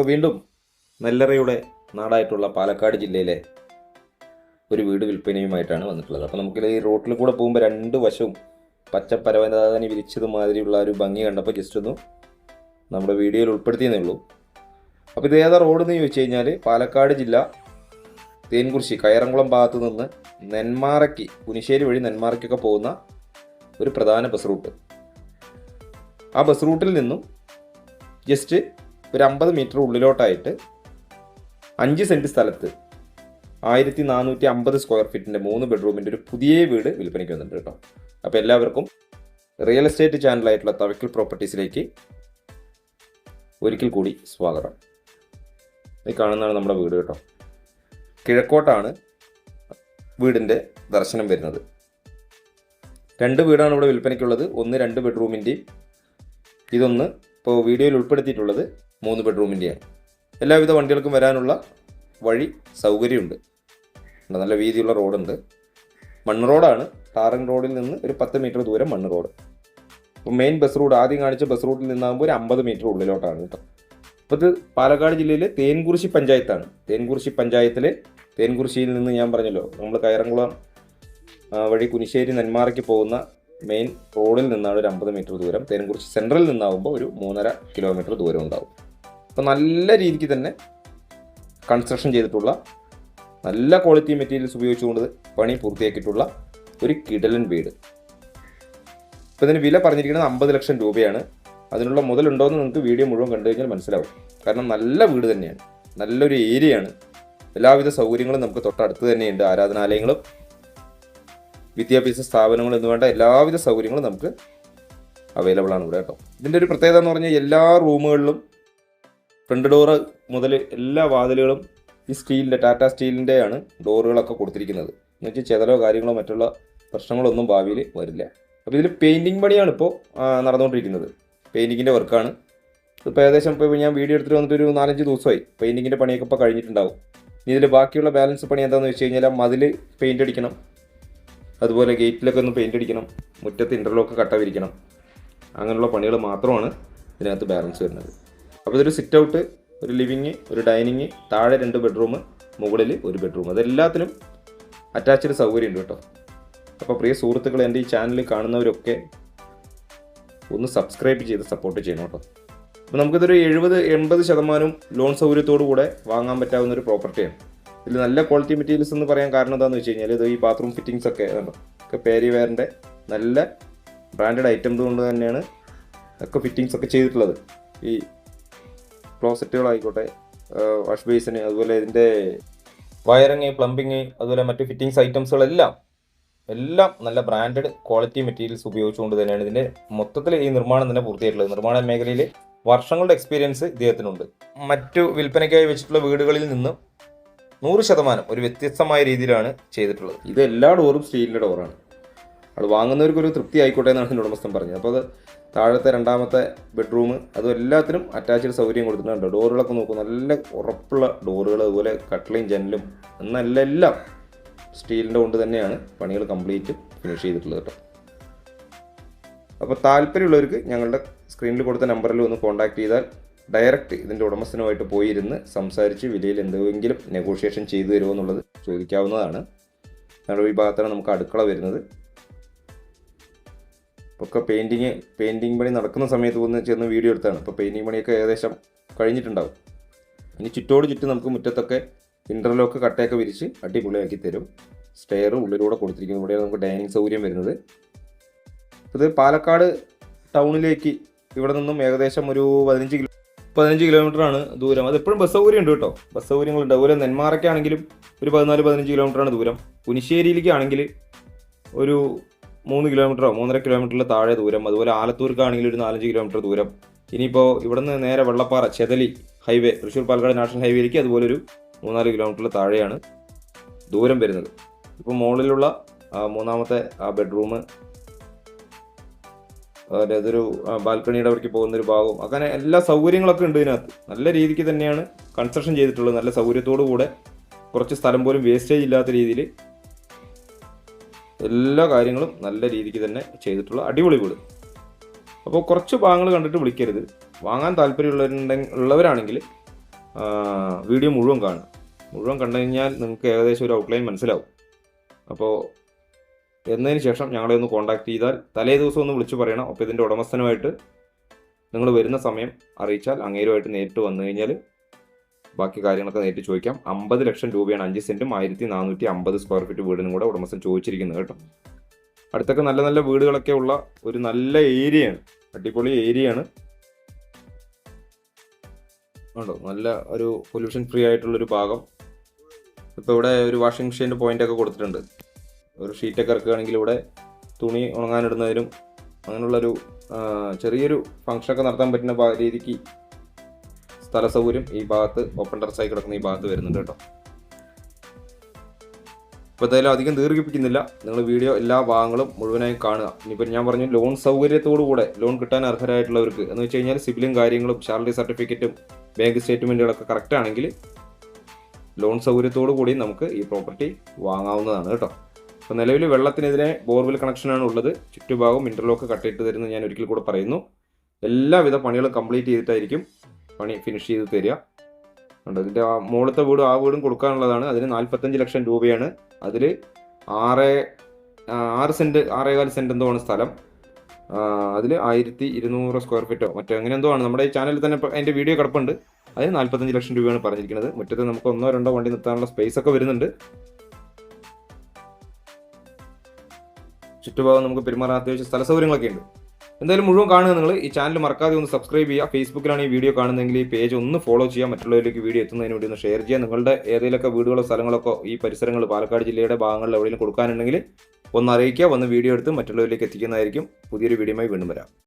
അപ്പോൾ വീണ്ടും നെല്ലറയുടെ നാടായിട്ടുള്ള പാലക്കാട് ജില്ലയിലെ ഒരു വീട് വിൽപ്പനയുമായിട്ടാണ് വന്നിട്ടുള്ളത്. അപ്പോൾ നമുക്കിത് ഈ റോട്ടിൽ കൂടെ പോകുമ്പോൾ രണ്ട് വശവും പച്ച പരവതാനി വിരിച്ചത് മാതിരിയുള്ള ഒരു ഭംഗി കണ്ടപ്പോൾ ജസ്റ്റ് ഒന്ന് നമ്മുടെ വീഡിയോയിൽ ഉൾപ്പെടുത്തിയെന്നേ ഉള്ളൂ. അപ്പോൾ ഇത് ഏതാ റോഡ് എന്ന് ചോദിച്ചു കഴിഞ്ഞാൽ പാലക്കാട് ജില്ല തേൻകുറിശി കയറംകുളം ഭാഗത്ത് നിന്ന് നെന്മാറയ്ക്ക് കുനിശ്ശേരി വഴി നെന്മാറയ്ക്കൊക്കെ പോകുന്ന ഒരു പ്രധാന ബസ് റൂട്ട്. ആ ബസ് റൂട്ടിൽ നിന്നും ജസ്റ്റ് ഒരു അമ്പത് മീറ്റർ ഉള്ളിലോട്ടായിട്ട് അഞ്ച് സെന്റ് സ്ഥലത്ത് ആയിരത്തി നാനൂറ്റി അമ്പത് സ്ക്വയർ ഫീറ്റിന്റെ മൂന്ന് ബെഡ്റൂമിന്റെ ഒരു പുതിയ വീട് വിൽപ്പനയ്ക്ക് വന്നിട്ടുണ്ട് കേട്ടോ. അപ്പോൾ എല്ലാവർക്കും റിയൽ എസ്റ്റേറ്റ് ചാനലായിട്ടുള്ള തവക്കൽ പ്രോപ്പർട്ടീസിലേക്ക് ഒരിക്കൽ കൂടി സ്വാഗതം. ഈ കാണുന്നതാണ് നമ്മുടെ വീട് കേട്ടോ. കിഴക്കോട്ടാണ് വീടിന്റെ ദർശനം വരുന്നത്. രണ്ട് വീടാണ് ഇവിടെ വിൽപ്പനയ്ക്കുള്ളത്. ഒന്ന് രണ്ട് ബെഡ്റൂമിന്റെയും ഇതൊന്ന് ഇപ്പോൾ വീഡിയോയിൽ ഉൾപ്പെടുത്തിയിട്ടുള്ളത്. മൂന്ന് ബെഡ്റൂമിന്റെയാണ് എല്ലാവിധ വണ്ടികൾക്കും വരാനുള്ള വഴി സൗകര്യമുണ്ട്. നല്ല വീതിയുള്ള റോഡുണ്ട്. മണ്ണ് റോഡാണ്. ടാറിംഗ് റോഡിൽ നിന്ന് ഒരു പത്ത് മീറ്റർ ദൂരം മണ്ണ് റോഡ്. അപ്പോൾ മെയിൻ ബസ് റൂട്ട് ആദ്യം കാണിച്ച ബസ് റൂട്ടിൽ നിന്നാകുമ്പോൾ ഒരു അമ്പത് മീറ്റർ ഉള്ളിലോട്ടാണ് കേട്ടോ. അപ്പോൾ ഇത് പാലക്കാട് ജില്ലയിലെ തേൻകുറിശി പഞ്ചായത്താണ്. തേൻകുറിശി പഞ്ചായത്തിൽ തേൻകുറിശിയിൽ നിന്ന് ഞാൻ പറഞ്ഞല്ലോ നമ്മൾ കയറംകുളം വഴി കുനിശ്ശേരി നെന്മാറയ്ക്ക് പോകുന്ന മെയിൻ റോഡിൽ നിന്നാണ് ഒരു അമ്പത് മീറ്റർ ദൂരം. തേൻകുറിശി സെൻട്രലിൽ നിന്നാകുമ്പോൾ ഒരു മൂന്നര കിലോമീറ്റർ ദൂരം ഉണ്ടാവും. അപ്പോൾ നല്ല രീതിക്ക് തന്നെ കൺസ്ട്രക്ഷൻ ചെയ്തിട്ടുള്ള നല്ല ക്വാളിറ്റി മെറ്റീരിയൽസ് ഉപയോഗിച്ചുകൊണ്ട് പണി പൂർത്തിയാക്കിയിട്ടുള്ള ഒരു കിടലൻ വീട്. ഇപ്പോൾ ഇതിന് വില പറഞ്ഞിരിക്കുന്നത് അമ്പത് ലക്ഷം രൂപയാണ്. അതിനുള്ള മുതലുണ്ടോ എന്ന് നിങ്ങൾക്ക് വീഡിയോ മുഴുവൻ കണ്ടു കഴിഞ്ഞാൽ മനസ്സിലാവും. കാരണം നല്ല വീട് തന്നെയാണ്. നല്ലൊരു ഏരിയയാണ്. എല്ലാവിധ സൗകര്യങ്ങളും നമുക്ക് തൊട്ടടുത്ത് തന്നെയുണ്ട്. ആരാധനാലയങ്ങളും വിദ്യാഭ്യാസ സ്ഥാപനങ്ങളും എന്ന് വേണ്ട എല്ലാവിധ സൗകര്യങ്ങളും നമുക്ക് അവൈലബിൾ ആണ് ഇവിടെ കേട്ടോ. ഇതിന്റെ ഒരു പ്രത്യേകത എന്ന് പറഞ്ഞാൽ എല്ലാ റൂമുകളിലും ഫ്രണ്ട് ഡോറ് മുതൽ എല്ലാ വാതിലുകളും ഈ സ്റ്റീലിന്റെ ടാറ്റ സ്റ്റീലിന്റെയാണ് ഡോറുകളൊക്കെ കൊടുത്തിരിക്കുന്നത്. എന്ന് വെച്ചാൽ ചെതലോ കാര്യങ്ങളോ മറ്റുള്ള പ്രശ്നങ്ങളൊന്നും ഭാവിയിൽ വരില്ല. അപ്പോൾ ഇതിൽ പെയിന്റിങ് പണിയാണ് ഇപ്പോൾ നടന്നുകൊണ്ടിരിക്കുന്നത്. പെയിന്റിങ്ങിന്റെ വർക്കാണ് ഇപ്പോൾ ഏകദേശം ഇപ്പോൾ ഞാൻ വീഡിയോ എടുത്തിട്ട് വന്നിട്ട് ഒരു നാലഞ്ച് ദിവസമായി പെയിന്റിങ്ങിന്റെ പണിയൊക്കെ ഇപ്പോൾ കഴിഞ്ഞിട്ടുണ്ടാവും. ഇനി ഇതിൽ ബാക്കിയുള്ള ബാലൻസ് പണി എന്താണെന്ന് വെച്ച് കഴിഞ്ഞാൽ മതിൽ പെയിന്റ് അടിക്കണം. അതുപോലെ ഗേറ്റിലൊക്കെ ഒന്ന് പെയിന്റ് അടിക്കണം. മുറ്റത്ത് ഇന്റർലോക്ക് കട്ട വിരിക്കണം. അങ്ങനെയുള്ള പണികൾ മാത്രമാണ് ഇതിനകത്ത് ബാലൻസ് വരുന്നത്. അപ്പോൾ ഇതൊരു സിറ്റ് ഔട്ട് ഒരു ലിവിങ് ഒരു ഡൈനിങ് താഴെ രണ്ട് ബെഡ്റൂം മുകളിൽ ഒരു ബെഡ്റൂം അതെല്ലാത്തിനും അറ്റാച്ച്ഡ് സൗകര്യമുണ്ട് കേട്ടോ. അപ്പോൾ പ്രിയ സുഹൃത്തുക്കൾ എന്റെ ഈ ചാനൽ കാണുന്നവരൊക്കെ ഒന്ന് സബ്സ്ക്രൈബ് ചെയ്ത് സപ്പോർട്ട് ചെയ്യണം കേട്ടോ. അപ്പോൾ നമുക്കിതൊരു എഴുപത് എൺപത് ശതമാനം ലോൺ സൗകര്യത്തോടു കൂടെ വാങ്ങാൻ പറ്റാവുന്ന ഒരു പ്രോപ്പർട്ടിയാണ് ഇതിൽ നല്ല ക്വാളിറ്റി മെറ്റീരിയൽസ് എന്ന് പറയാൻ കാരണം എന്താണെന്ന് വെച്ച് കഴിഞ്ഞാൽ ഇത് ഈ ബാത്റൂം ഫിറ്റിങ്സ് ഒക്കെ ഒക്കെ പേരിവെയറിന്റെ നല്ല ബ്രാൻഡഡ് ഐറ്റംസ് കൊണ്ട് തന്നെയാണ് ഒക്കെ ഫിറ്റിങ്സ് ഒക്കെ ചെയ്തിട്ടുള്ളത്. ഈ ക്ലോസറ്റുകളായിക്കോട്ടെ വാഷ് ബേസിന് അതുപോലെ ഇതിന്റെ വയറിങ് പ്ലംബിങ് അതുപോലെ മറ്റു ഫിറ്റിങ്സ് ഐറ്റംസുകളെല്ലാം എല്ലാം നല്ല ബ്രാൻഡഡ് ക്വാളിറ്റി മെറ്റീരിയൽസ് ഉപയോഗിച്ചുകൊണ്ട് തന്നെയാണ് ഇതിന്റെ മൊത്തത്തിൽ ഈ നിർമ്മാണം തന്നെ പൂർത്തിയായിട്ടുള്ളത്. നിർമ്മാണ മേഖലയിൽ വർഷങ്ങളുടെ എക്സ്പീരിയൻസ് ഇദ്ദേഹത്തിനുണ്ട്. മറ്റു വിൽപ്പനയ്ക്കായി വെച്ചിട്ടുള്ള വീടുകളിൽ നിന്ന് നൂറ് ശതമാനം ഒരു വ്യത്യസ്തമായ രീതിയിലാണ് ചെയ്തിട്ടുള്ളത്. ഇത് എല്ലാ ഡോറും സ്റ്റീലിന്റെ ഡോറാണ്. അത് വാങ്ങുന്നവർക്കൊരു തൃപ്തി ആയിക്കോട്ടെ എന്നാണ് ഉടമസ്ഥൻ പറഞ്ഞത്. അപ്പോൾ അത് താഴത്തെ രണ്ടാമത്തെ ബെഡ്റൂം അതും എല്ലാത്തിനും അറ്റാച്ച്ഡ് സൗകര്യം കൊടുത്തിട്ടുണ്ട്. ഡോറുകളൊക്കെ നോക്കും നല്ല ഉറപ്പുള്ള ഡോറുകൾ അതുപോലെ കട്ടിലും ജനലും എന്നല്ല സ്റ്റീലിന്റെ കൊണ്ട് തന്നെയാണ് പണികൾ കംപ്ലീറ്റ് ഫിനിഷ് ചെയ്തിട്ടുള്ളത് കേട്ടോ. അപ്പോൾ താല്പര്യമുള്ളവർക്ക് ഞങ്ങളുടെ സ്ക്രീനിൽ കൊടുത്ത നമ്പറിൽ ഒന്ന് കോൺടാക്ട് ചെയ്താൽ ഡയറക്റ്റ് ഇതിന്റെ ഉടമസ്ഥനുമായിട്ട് പോയിരുന്ന് സംസാരിച്ച് വിലയിൽ എന്തെങ്കിലും നെഗോഷിയേഷൻ ചെയ്തു തരുമോ എന്നുള്ളത് ചോദിക്കാവുന്നതാണ്. ഞങ്ങളുടെ ഈ ഭാഗത്താണ് നമുക്ക് അടുക്കള വരുന്നത്. ഒക്കെ പെയിന്റിങ് പെയിന്റിങ് പണി നടക്കുന്ന സമയത്ത് ഒന്ന് ചെന്ന് വീഡിയോ എടുത്താണ്. അപ്പോൾ പെയിന്റിങ് പണിയൊക്കെ ഏകദേശം കഴിഞ്ഞിട്ടുണ്ടാവും. ഇനി ചുറ്റോട് ചുറ്റും നമുക്ക് മുറ്റത്തൊക്കെ ഇന്റർലോക്ക് കട്ടയൊക്കെ വിരിച്ച് അടിപൊളിയാക്കി തരും. സ്റ്റെയർ ഉള്ളിലൂടെ കൊടുത്തിരിക്കുന്നു. ഇവിടെയാണ് നമുക്ക് ഡൈനിങ് സൗകര്യം വരുന്നത്. ഇത് പാലക്കാട് ടൗണിലേക്ക് ഇവിടെ നിന്നും ഏകദേശം ഒരു പതിനഞ്ച് കിലോ പതിനഞ്ച് കിലോമീറ്റർ ആണ് ദൂരം. അത് എപ്പോഴും ബസ് സൗകര്യം ഉണ്ട് കേട്ടോ. ബസ് സൗകര്യങ്ങളുണ്ട് അതുപോലെ നെന്മാറയ്ക്കാണെങ്കിലും ഒരു പതിനാല് പതിനഞ്ച് കിലോമീറ്റർ ആണ് ദൂരം. പുനിശ്ശേരിയിലേക്കാണെങ്കിൽ ഒരു മൂന്ന് കിലോമീറ്ററോ മൂന്നര കിലോമീറ്ററിൽ താഴെ ദൂരം അതുപോലെ ആലത്തൂർക്കാണെങ്കിൽ ഒരു നാലഞ്ച് കിലോമീറ്റർ ദൂരം. ഇനിയിപ്പോൾ ഇവിടുന്ന് നേരെ വെള്ളപ്പാറ ചെതലി ഹൈവേ തൃശ്ശൂർ പാലക്കാട് നാഷണൽ ഹൈവേയിലേക്ക് അതുപോലെ ഒരു മൂന്നാൽ കിലോമീറ്ററിൽ താഴെയാണ് ദൂരം വരുന്നത്. ഇപ്പോൾ മുകളിലുള്ള മൂന്നാമത്തെ ആ ബെഡ്റൂം അതൊരു ബാൽക്കണിയുടെ അവിടേക്ക് പോകുന്ന ഒരു ഭാഗവും അങ്ങനെ എല്ലാ സൗകര്യങ്ങളൊക്കെ ഉണ്ട് ഇതിനകത്ത്. നല്ല രീതിക്ക് തന്നെയാണ് കൺസ്ട്രക്ഷൻ ചെയ്തിട്ടുള്ളത്. നല്ല സൗകര്യത്തോടു കൂടെ കുറച്ച് സ്ഥലം പോലും വേസ്റ്റേജ് ഇല്ലാത്ത രീതിയിൽ എല്ലാ കാര്യങ്ങളും നല്ല രീതിക്ക് തന്നെ ചെയ്തിട്ടുള്ള അടിപൊളി വീട്. അപ്പോൾ കുറച്ച് ഭാഗങ്ങൾ കണ്ടിട്ട് വിളിക്കരുത്. വാങ്ങാൻ താല്പര്യമുള്ളവരുണ്ടെങ്കിൽ ഉള്ളവരാണെങ്കിൽ വീഡിയോ മുഴുവൻ കാണുക. മുഴുവൻ കണ്ടു കഴിഞ്ഞാൽ നിങ്ങൾക്ക് ഏകദേശം ഒരു ഔട്ട്ലൈൻ മനസ്സിലാവും. അപ്പോൾ എന്നതിന് ശേഷം ഞങ്ങളെ ഒന്ന് കോൺടാക്ട് ചെയ്താൽ തലേ ദിവസം ഒന്ന് വിളിച്ചു പറയണം. അപ്പോൾ ഇതിന്റെ ഉടമസ്ഥനുമായിട്ട് നിങ്ങൾ വരുന്ന സമയം അറിയിച്ചാൽ അങ്ങേരുമായിട്ട് നേരിട്ട് വന്നു കഴിഞ്ഞാൽ ബാക്കി കാര്യങ്ങളൊക്കെ നേരിട്ട് ചോദിക്കാം. അമ്പത് ലക്ഷം രൂപയാണ് അഞ്ച് സെന്റും ആയിരത്തി നാനൂറ്റി അമ്പത് സ്ക്വയർ ഫീറ്റ് വീടിനും കൂടെ ഉടമസ്ഥൻ ചോദിച്ചിരിക്കുന്നത് കേട്ടോ. അടുത്തൊക്കെ നല്ല നല്ല വീടുകളൊക്കെ ഉള്ള ഒരു നല്ല ഏരിയയാണ് അടിപൊളി ഏരിയയാണ് ഉണ്ടോ നല്ല ഒരു പൊല്യൂഷൻ ഫ്രീ ആയിട്ടുള്ളൊരു ഭാഗം. ഇപ്പോൾ ഇവിടെ ഒരു വാഷിംഗ് മെഷീന്റെ പോയിന്റ് ഒക്കെ കൊടുത്തിട്ടുണ്ട്. ഒരു ഷീറ്റൊക്കെ ഇറക്കുകയാണെങ്കിൽ ഇവിടെ തുണി ഉണങ്ങാനിടുന്നതിനും അങ്ങനെയുള്ളൊരു ചെറിയൊരു ഫങ്ഷനൊക്കെ നടത്താൻ പറ്റുന്ന രീതിക്ക് സ്ഥല സൗകര്യം ഈ ഭാഗത്ത് ഓപ്പൺ ടെറസായി കിടക്കുന്ന ഈ ഭാഗത്ത് വരുന്നുണ്ട് കേട്ടോ. ഇപ്പോൾ എന്തായാലും അധികം ദീർഘിപ്പിക്കുന്നില്ല. നിങ്ങൾ വീഡിയോ എല്ലാ ഭാഗങ്ങളും മുഴുവനായും കാണുക. ഇനിയിപ്പോൾ ഞാൻ പറഞ്ഞു ലോൺ സൗകര്യത്തോടു കൂടെ ലോൺ കിട്ടാൻ അർഹരായിട്ടുള്ളവർക്ക് എന്ന് വെച്ച് കഴിഞ്ഞാൽ സിബിലും കാര്യങ്ങളും സാലറി സർട്ടിഫിക്കറ്റും ബാങ്ക് സ്റ്റേറ്റ്മെന്റുകളൊക്കെ കറക്റ്റ് ആണെങ്കിൽ ലോൺ സൗകര്യത്തോടു കൂടി നമുക്ക് ഈ പ്രോപ്പർട്ടി വാങ്ങാവുന്നതാണ് കേട്ടോ. അപ്പോൾ നിലവിൽ വെള്ളത്തിനെതിരെ ബോർവെൽ കണക്ഷനാണ് ഉള്ളത്. ചുറ്റുഭാഗം ഇന്റർലോക്ക് കട്ടിട്ട് തരുന്നത് ഞാൻ ഒരിക്കൽ കൂടെ പറയുന്നു. എല്ലാവിധ പണികളും കംപ്ലീറ്റ് ചെയ്തിട്ടായിരിക്കും പണി ഫിനിഷ് ചെയ്ത് തരിക. ഉണ്ട് ഇതിന്റെ ആ മുകളിലത്തെ വീടും ആ വീടും കൊടുക്കാനുള്ളതാണ്. അതിന് നാൽപ്പത്തഞ്ച് ലക്ഷം രൂപയാണ്. അതിൽ ആറ് ആറ് സെന്റ് ആറേകാൽ സെന്റ് എന്തോ ആണ് സ്ഥലം. അതിൽ ആയിരത്തി ഇരുന്നൂറ് സ്ക്വയർ ഫീറ്റോ മറ്റോ അങ്ങനെ എന്തോ ആണ്. നമ്മുടെ ഈ ചാനലിൽ തന്നെ അതിന്റെ വീഡിയോ കിടപ്പുണ്ട്. അതിന് നാൽപ്പത്തഞ്ച് ലക്ഷം രൂപയാണ് പറഞ്ഞിരിക്കുന്നത്. മുറ്റത്ത് നമുക്ക് ഒന്നോ രണ്ടോ വണ്ടി നിർത്താനുള്ള സ്പേസ് ഒക്കെ വരുന്നുണ്ട്. ചുറ്റുഭാഗം നമുക്ക് പെരുമാറാൻ അത്യാവശ്യം സ്ഥല സൗകര്യങ്ങളൊക്കെ ഉണ്ട്. എന്തായാലും മുഴുവൻ കാണുക നിങ്ങൾ. ഈ ചാനൽ മറക്കാതെ ഒന്ന് സബ്സ്ക്രൈബ് ചെയ്യുക. ഫേസ്ബുക്കിലാണ് ഈ വീഡിയോ കാണുന്നതെങ്കിൽ ഈ പേജ് ഒന്ന് ഫോളോ ചെയ്യുക. മറ്റുള്ളവരിലേക്ക് വീഡിയോ എത്തുന്നതിന് വേണ്ടി ഒന്ന് ഷെയർ ചെയ്യുക. നിങ്ങളുടെ ഏതെങ്കിലുമൊക്കെ വീടുകളോ സ്ഥലങ്ങളൊക്കെ ഈ പരിസരങ്ങൾ പാലക്കാട് ജില്ലയുടെ ഭാഗങ്ങളിൽ എവിടെയെങ്കിലും കൊടുക്കാനുണ്ടെങ്കിൽ ഒന്ന് അറിയിക്കുക. ഒന്ന് വീഡിയോ എടുത്ത് മറ്റുള്ളവരിലേക്ക് എത്തിക്കുന്നതായിരിക്കും പുതിയൊരു വീഡിയോയുമായി വീണ്ടും വരാം.